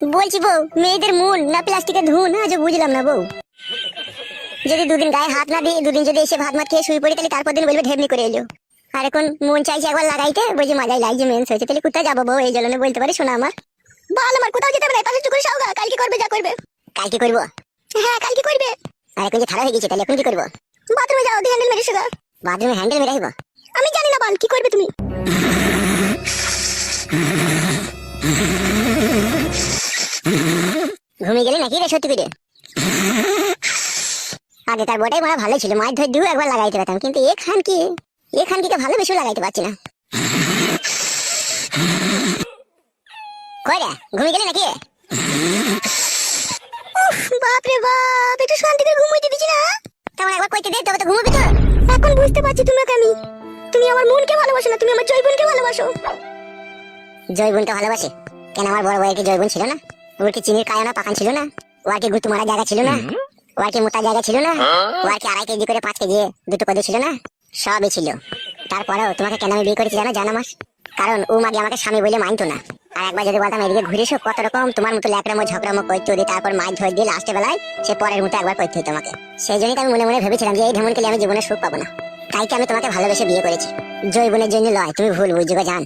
বলছি বউ মেয়েদের মন না প্লাস্টিকের ধুন? আজও বুঝলাম না বউ। যদি দুদিন গায়ে হাত না দিয়ে দুদিন যদি এসে ভাত মাত খেয়ে শুয়ে পড়ি তাহলে তারপর দিন বলবে ঢেবনি করে এলো। আর এখন মন চাইছে একবার লাগাইতে বলছি মাজাই লাগছে মেন্স হয়েছে তাহলে কোথায় যাব বউ? এই জন্য বলতে পারি শোনা আমার। ভালো আমার কোথাও যেতে হবে তাহলে চুকুরে সাউগা কালকে করবে যা করবে। কালকে করব? হ্যাঁ কালকে করবে। আর এখন যে খারাপ হয়ে গেছে তাহলে এখন কি করব? বাথরুমে যাও দিয়ে হ্যান্ডেল মেরে শুধু বাথরুমে হ্যান্ডেল মেরে আমি জানি না বল কি করবে তুমি? ঘুমিয়ে গেলে নাকি রে সত্যি করে? আগে তার বটাই মারা ভালো ছিল মাছ ধরে দিও একবার লাগাইতে পারতাম কিন্তু এখান কি? এখান কি ভালো বেশি লাগাইতে পারছি না। কই রে ঘুমিয়ে গেলে নাকি? বাপ রে বাপ একটু শান্তিতে ঘুমাইতে দিছি না। তেমন একবার কইতে দে তবে তো ঘুমাবি তো। এখন বুঝতে পারছি তোমাকে আমি। তুমি আমার মনকে ভালোবাসো না তুমি আমার জয়বনকে ভালোবাসো। জয়বনকে ভালোবাসে? কেন আমার বড় কি জয়বন ছিল না? ওর কি চিনির কায়না পাকান ছিল না? ও আর কি গুতু মারা জায়গা ছিল না? ও আর কি মোটা জায়গা ছিল না? ও আর কি আড়াই কেজি করে পাঁচ কেজি দুটো কদু ছিল না? সবই ছিল। তারপরেও তোমাকে কেন আমি বিয়ে করেছি জানো জানা মাস কারণ ও মাগে আমাকে স্বামী বলে মানতো না। আর একবার যদি বলতাম এদিকে ঘুরে এসো কত রকম তোমার মতো ল্যাকড়ামো ঝগড়ামো করতে দিয়ে তারপর মাছ ধরে দিয়ে লাস্টে বেলায় সে পরের মতো একবার করতে তোমাকে। সেই জন্যই আমি মনে মনে ভেবেছিলাম যে এই ঢেমন খেলে আমি জীবনে সুখ পাবো না। তাই কি আমি তোমাকে ভালোবেসে বিয়ে করেছি? জৈবনের জন্য লয় তুমি ভুল বুঝবে জান।